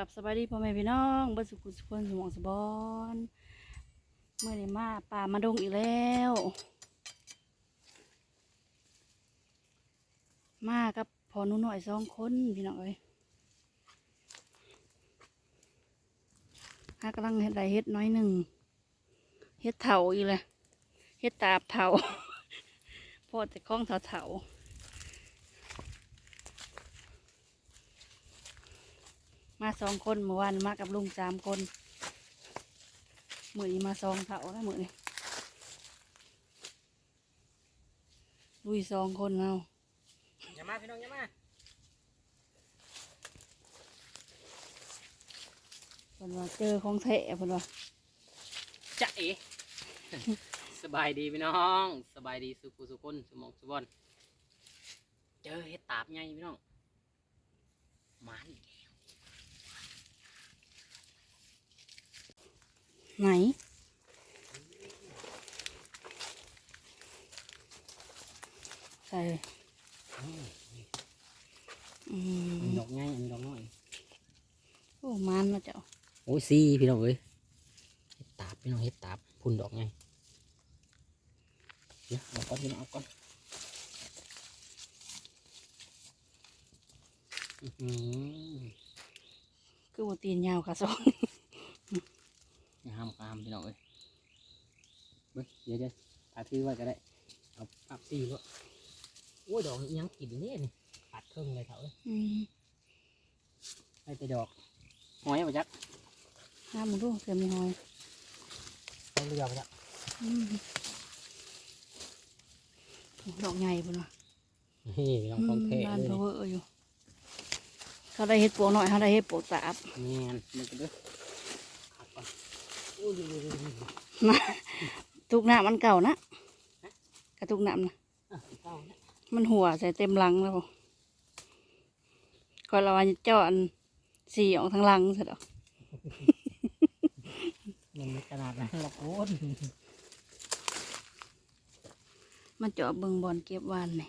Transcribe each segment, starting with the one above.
ายดีพ่อแม่พี่น้องบ้านสุขุสุขนสมองสบอนเมื่อนี้มาป่ามาดงอีกแล้ว มากับพอนุหน่อยสองคนพี่น้องเอ้ยฮากำลังเฮ็ดไรเฮ็ดน้อยหนึ่งเฮ็ดเถาอีกเลยเฮ็ดตาบเถาพอแต่คล้องเถาเถา มาสองคนเมื่อวานมากับลุงสามคนมือนี้มาสองเถาแล้วมือนี้ลุยสองคนเอาอย่ามาพี่น้องอย่ามาเพิ่นว่าเจอของแท้เพิ่นว่าจ๊ะเอ๋สบายดีพี่น้อง สบายดีสุขุสุคนสมองสุบอนเจอเห็ดตาบไงพี่น้องหมานอีกแล้ว ไหน ใส่อืมอันนี้ดอกไงอันนี้ดอกน้อยโอ้มันมาเจ้าโอ้ยซีพี่น้องเอ้ยเห็ดตาบพี่น้องเห็ดตาบพุ่นดอกไงเดี๋ยวเอาก่อนพี่น้องเอาก่อนอื้อหือคือว่าตีนยาวค่ะสอง อย่าห้ามกามพี่น้องเอ้ยเบิ้งเดี๋ยวเดี๋ยวตาถือไว้ก็ได้ เอาปับซีก็โอ้ยดอกนี้ยังกินเนี่ยนี่ปัดเครื่องเลยเถอะเอ้ยอืมให้แต่ดอกหอยมาจักห้ามมึงดูเสือมีหอยให้เรือมาจักอืมดอกใหญ่ปุ่นว่ะนี่ลองของแท้บ้านเลยเพอเวอร์อยู่เขาได้เห็ดปวกหน่อยเขาได้เห็ดปวกตาบ แม่นมันก็เด้อขัดก่อนโอ้ยดูดูดูดู ทุกน้ำมันเก่านะกระทุกน้ำนะอะเก้านะมันหัวใส่เต็มหลังแล้วบ่ก่อนเราว่าเจ้าอันสีออกทางหลังเสร็จแล้วมันมีขนาดนั้นหรอกโอ้ยมันเจาะเบิงบอลเก็บวานนี่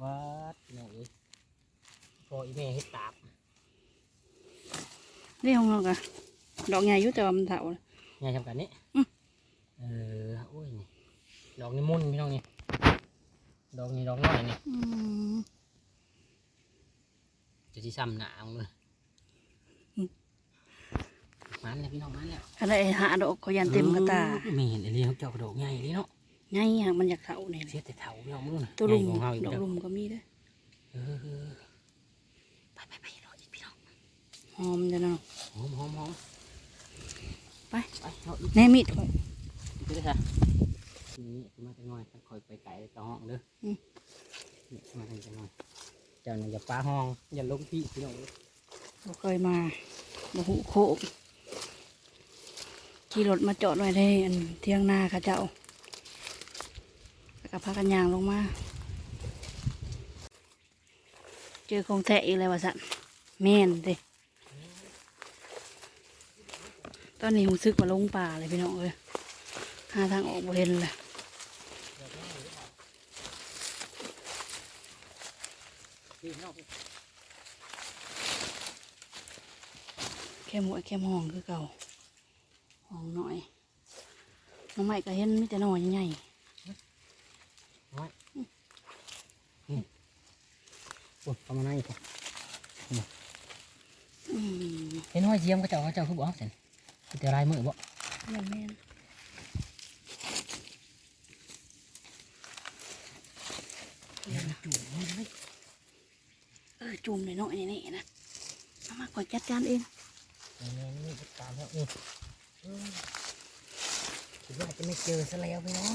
วัดนี่เอ้ยพออีแม่เฮ็ดตาบ นี่ของเรากะดอกใหญ่อยุ่แต่ว่ามันเถาไงทำกันนี่อืมเออโอ้ยนี่ดอกนี่มุ่นพี่น้องนี่ดอกนี่ดอกน้อยนี่อืมจะที่ซ้ำหนาเอาเลยมันแล้วพี่น้องมันแล้วอะไรหาดอกเขายันเต็มกระตาเออไม่เห็นไอ้เลี้ยงเจ้ากระโดดใหญ่เลยเนาะไงหางมันอยากเถาเนี่ยเสียแต่เถาพี่น้องมึงน่ะตัวลุมใหญ่ของเฮาอีกดอกแล้วลุมก็มีเด้วยเออไปไปไปรออีกพี่น้อง หอมจะเนาะหอมหอมหอมไปไปรออีกแน่มีดข่อยไปเลยค่ะนี่มาจังหน่อยคอยไปไก่กระห้องเด้ออมนี่มาจังหน่อยเจ้าน่ะอย่าป้าห้องอย่าลงพี่พี่น้องเอ้ยบ่เคยมาบ่หูโคกขี่รถมาจอดไว้ในอันเที่ยงนาค่ะเจ้าแล้วก็พากันยางลงมา เจอของแท้อีกแล้ววะสันแม่นเด้ ตอนนี้หูซึกว่าลงป่าเลยพี่น้องเอ้ยหาทางออกบ่เห็นเลยพี่น้องพี่แค่หมวยแค่ห้องคือเก่าห้องน้อยน้องใหม่ก็เห็นมีแต่หน้อยใหญ่โอ้ยเข้ามาในก่อนๆอืมเห็นห้อยเยี่ยมก็เจ้าเขาเจ้าคือบอกเสร็จ คือแต่ลายมือบ่แม่นแม่นเออจุ่มหน่อยๆนี่ๆนะเอามาขอยจัดการเองนี่นี่นี่ตามแล้วนี่เออคิดว่าจะไม่เจอซะแล้วพี่น้อง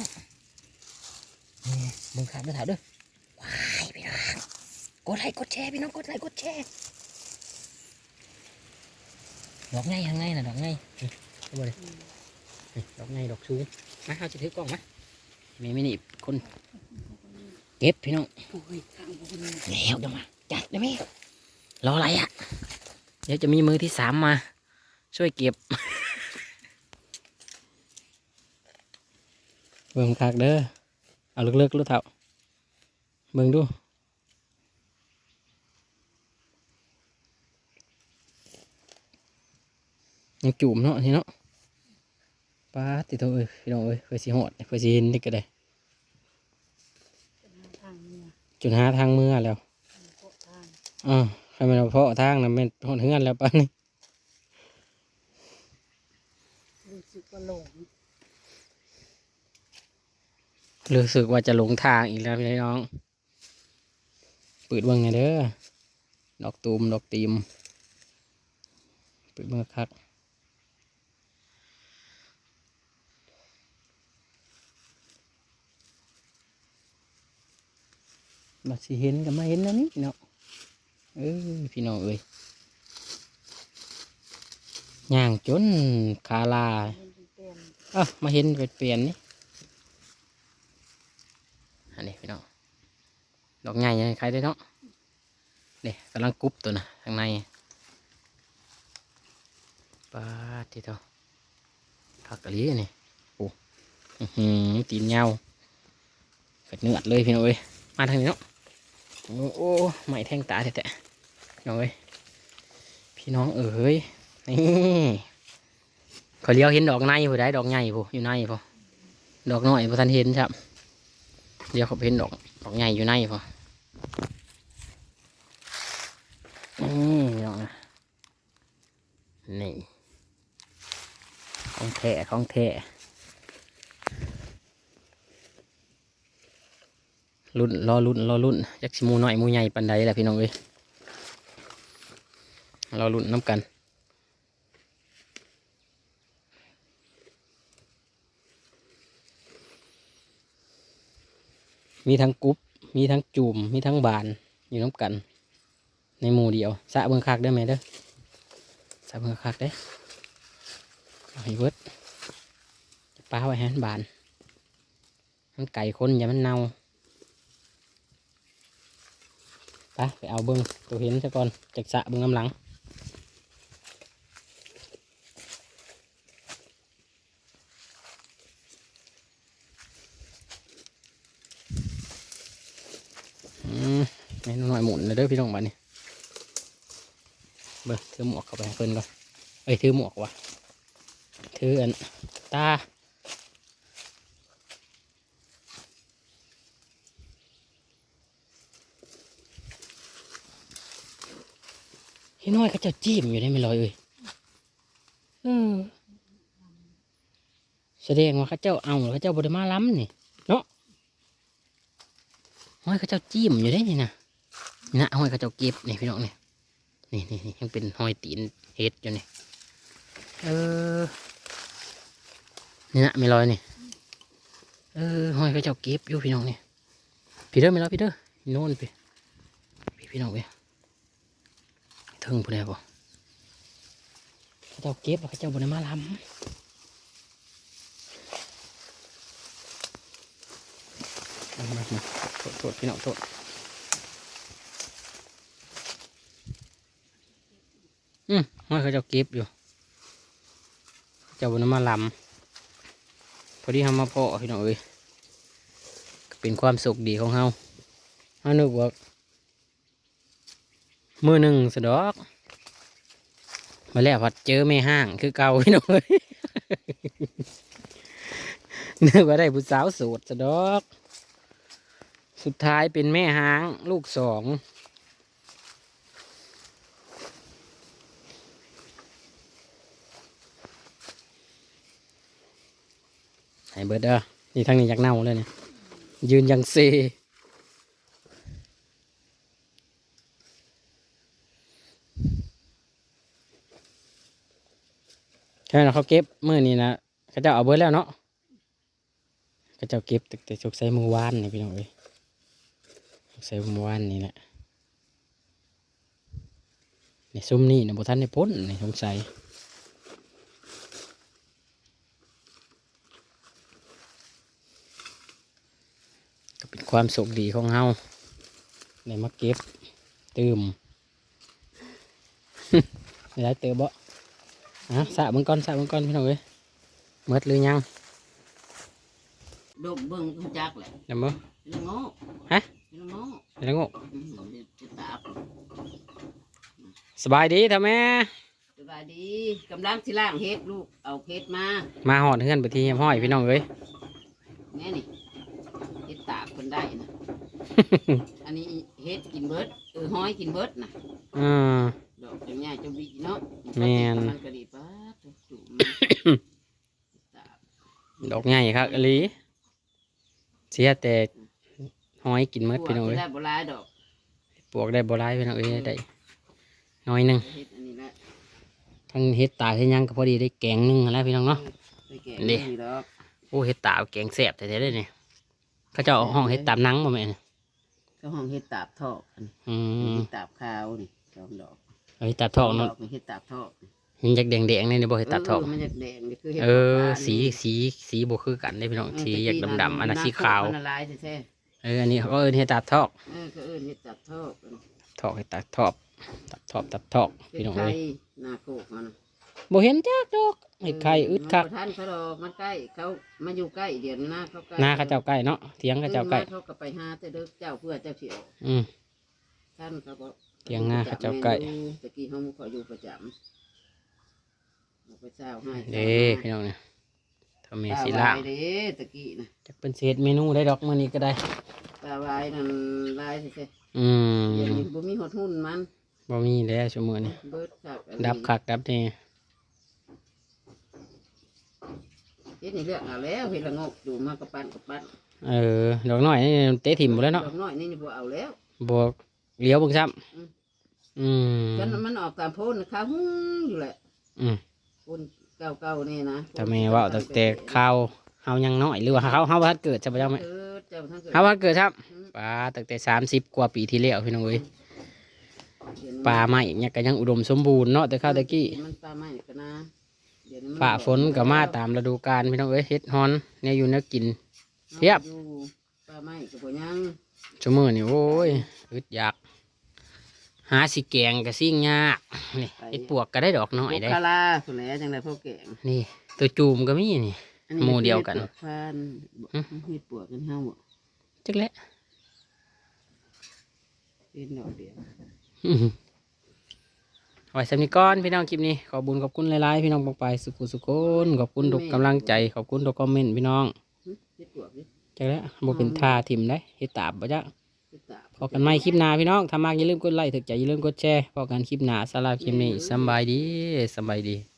นี่มึงขาดไม่ถ่ายด้วยว้ายพี่น้องกดไลค์กดแชร์พี่น้องกดไลค์กดแชร์ ดอกไงทางไงน่ะดอกไงนี่เอาบ่เลยนี่ดอกไงดอกชูงมาเอาจะถือกล้องมามีไม่นี่คนเก็บพี่น้องโอ้ยข้างบนแล้วเดี๋ยวมาจัดได้ไหมรออะไรอะ เดี๋ยวจะมีมือที่สามมา ช่วยเก็บเบิ่งคักเด้อเอาเลิกๆรู้เท่าเบิ่งดู ยังจุ่มเนาะทีเนาะป้าติดตัวเอ้ยพี่น้องเอ้ยเคยสิหอดเคยสิเห็นนี่ก็ได้ทางเนี่ยจนหาทางเมื่อแล้วโคทางอ่าใครมันเอาเพาะทางนะแม่นหอดเฮือนแล้วป้านี่รู้สึกว่าหลงรู้สึกว่าจะหลงทางอีกแล้วพี่น้องเปิดเบิ่งไงเด้อดอกตูมดอกตีมเปิดเบิ่งคัก บัดสิเห็นก็มาเห็นแล้วนี่เนาะเอ้ยพี่น้องเอ้ยย่างจนขาลาเอ้ามาเห็นเปลี่ยนนี่อันนี้พี่น้องดอกใหญ่ยังใครได้เนาะนี่กำลังกรุบตัวนะข้างในปาที่เท่าผักกะหรี่นี่โอ้อื้อหือตีนเงาเกิดเนื้อดเลยพี่น้องเอ้ยมาทางนี้เนาะ โอ้โอ้ไม่แทงตาแท้ๆน้องเอ้ยพี่น้องเอ้ยนี่ขอยเลี้ยวเห็นดอกในผู้ใดดอกใหญ่ผู้อยู่ในผู้ดอกน้อยผู้ทันเห็นครับเดี๋ยวเขาไปเห็นดอกดอกใหญ่อยู่ในผู้นี่ดอกนะนี่ของแท้ของแท้ รุ่นรอรุ่นรอรุ่นจักสิมูน้อยมูใหญ่ปันใดแหละพี่น้องเอ้ยรอรุ่นน้ำกันมีทั้งกรุ๊ปมีทั้งจูมมีทั้งบานอยู่น้ำกัน ในหมู่เดียวสะเบิงคักได้ไหมเด้อสะเบิงคักเด้อเอาให้เบิดปลาไว้ให้มันบานมันไก่คนอย่ามันเน่า ไปไปเอาเบิ้งตัวเห็นซะก่อนจากสะเบิ้งน้ำหลังอืมเมนูหน่อยหมุนเลยเด้อพี่น้องบ้านนี่เบิ่งถือหมวกเข้าไปเพิ่นก่อนเอ้ยถือหมวกว่ะถืออันตา เฮ้ยน้อยเขาเจะจิ้มอยู่ได้ไม่ลอยเอ้ยเออแสดงว่าเขาเจ้าเอาแล้วเขาเจ้าบไดมาล้ำนี่ห้อยเขาเจ้าจิ้มอยู่ได้นี่นะนี่นะห้อยเขาเจ้าเก็บนี่พี่น้องนี่นี่นี่นี่ยังเป็นห้อยตีนเฮ็ดอยู่นี่เออนี่นะไม่ลอยนี่เออห้อยเขาเจ้าเก็บอยู่พี่น้องนี่พี่เด้อไม่ลอยพี่เด้อโน่นพี่พี่พี่น้องพี่เทิงพูดได้ปะเขาเจ้าเก็บแล้วเขาเจ้าบนมาล้ำเอามาโทษโทษพี่น้องโทษอืมห้อยเขาเจะเก็บอยู่เจ้าบนมาลำพอดีทำมาเพาะพี่น้องเอ้ยเป็นความสุขดีของเฮาเฮานึกว่า มือหนึ่งสะดอกมาแล้วพัดเจอแม่ห้างคือเก่าพี่น้องเอ้ยนึกว่าได้ผู้สาวโสดสะดอก สุดท้ายเป็นแม่ห้างลูกสองให้เบิดเด้อนี่ทางนี้อยากเน่าเลยเนี่ยยืนยังเซ ใช่แล้วเขาเก็บเมื่อนี้นะเขาเจะเอาเบิดแล้วเนาะเขาเจะเก็บแต่ชกใส่มือวานนี่พี่น้องเอ้ยชกใส่มือวานนี่แหละในซุ้มนี่นะบุท่านได้พ้นนี่สงสัยก็เป็นความสุขดีของเฮาในมาเก็บ ตืมไม่ได้เติมบ่ อะสระเบิ่งก่อนสระเบิ่งก่อนพี่น้องเอ้ยเมดหรือยังดมเบิ่งคุณจักแหละเดี๋ยวบ่ละโง่ฮะละโง่เดี๋ยวงกอืมผมจะตาบสบายดีท่าแม่จะบายดีกำลังสิล่างเฮ็ดลูกเอาเฮ็ดมา มาหอดเฮือนไปที่ห้อยพี่น้องเอ้ยแน่นี่เฮ็ดตากคนได้นะอันนี้เฮ็ดกินเบิดเออห้อยกินเบิดนะอืมดอกจังใหญ่จังบีเนาะแม่น มันก็ดีป้าดจุ่มมันตาก ดอกใหญ่ครับอหลีเสียแต่ห้อยกินหมดพี่น้องพวเอ้กยได้บ่หลายดอกปลวกได้บ่ร้ายพี่น้องเอ้ยได้น้อยหนึงเฮ็ดอันนี้แหละทั้งเฮ็ดตาเฮ็ดหยังก็พอดีได้แกงหนึงหั้นแหล้วพี่น้องเนาะไปแกะนี่นี่ดอกโอ้เฮ็ดตาเอาแกงแซ่บแต่ๆเลยนี่เขาเจ้าเอาห้องเฮ็ดตามหนังบ่แม่นก็ห้องเฮ็ดตาบทอกอันอืมเฮ็ดตาบขาวนี่สองดอกเอาเฮ็ดตาทอกเนาะดอกนี่เฮ็ดตาบทอก เห็นจากแดงๆนี่นี่บ่เฮ็ดตาทอกเมันจะแดงนี่คือเฮ็ดเออ ปลาสีนี่สีสีบ่คือกันได้พี่น้องเออสีตะอยากกี้ดำๆอันนั้นสีำขาว มันละลายแท้เอออันนี้เขาก็เอิ้นเฮ็ดตาทอกๆเออก็เอิ้นเฮ็ดตาบทอกทอกเฮ็ดตาทอกตับทอกตับทอกเฮ็พี่ดน้องไข่เอ้ยหน้าโคกมันน่ะบ่เห็นจักดอกเฮ็ดไข่อึดคักมันบ่ทันเขาดอกมันใกล้เขามาอยู่ใกล้เดี๋ยวหน้าเขาใกล้หน้าเขาเจ้าใกล้เนาะเถียงเขาเจ้าใกล้ออมเขาก็ไปหาแต่เด้อเจ้าเพื่อเจ้าสิออกอืม ท่านเขาก็เถียงหน้าเขาเจ้าใกล้ ตะกี้เขาขออยู่ประจำ เอาไปเช้าให้เด้พี่น้องเนี่ยทำเมสิล่างปลวายเด้ตะกี้นะจักเป็นเศษเมนูได้ดอกมื้อนี้ก็ได้ปลาวายนั่นลายสิอืมเดี๋ยวนี้บ่มีหดหุ่นมันบ่มีแล้วชั่วโมงนี้เบิดคักอันดับนี้คักดับนี่เฮ็ดนี่เลือกเอาแล้วเฮ็ดละงกดูมากระปั้นกระปั้นเออดอกน้อยนี่เตะถิ่มหมดแล้วเนาะดอกน้อยนี่นี่บ่เอาแล้วบ่เลี้ยวเบิ่งซ้ำอืมอืมฉันมันออกตามโพนนะคะหุ้งอยู่แหละอืม โพนเก่าๆนี่นะแต่แม่เว่าตั้งแต่ข้าวเฮายังน้อยหรือว่าเฮาเฮาบ่ทันเกิดใช่บ่จังไหมเออเจ้าทั้งเกิดเฮาบ่ทันเกิดครับอืมปลาตั้งแต่30กว่าปีที่แล้วพี่น้องเอ้ยเดี๋ยวนี้ปลาไม้เนี่ยก็ยังอุดมสมบูรณ์เนาะแต่ข้าวตะกี้มันปลาไม้กันนะเดี๋ยวนี้มันฝ่าฝนก็มาตามฤดูกาลพี่น้องเอ้ยเฮ็ดฮอนเนี่ยอยู่แนวกินเทียบอาอยู่ปลาไม้กับบ่ยังชั่วมื้อนี่โอ้ยอึดอยาก หาสิแกงก็สิ่งยากนี่เฮ็ดปวกก็ได้ดอกน้อยได้พวกคาราสุดแล้วจังไรพ่อแกงนี่ ตัวจูมก็มีนี่อันนี้หมู่เดียวกันฮ็ปลวพันหึเฮ็ดปวกกันเฮาบ่จักแหละเฮ็ดดอกเดียวอื้อหือไว้สำนี้ก่อนพี่น้องคลิปนี้ขอบุญขอบคุณหลายๆพี่น้องปองไปสุขุสุคนขอบคุณทุกกำลังใจขอบคุณทุกคอมเมนต์พี่น้องหึเฮ็ดปวกดิจักแล้วบ่เป็นท่าทิมได้เฮ็ดตาบบ่จักเฮ็ดตาบพ อกันใหม่คลิปหน้าพี่น้องถ้ามากอย่าลืมกดไลค์ถึกใจอย่าลืมกดแชร์พอกันคลิปหน้าสำหรับคลิปนี้สบายดีสบายดี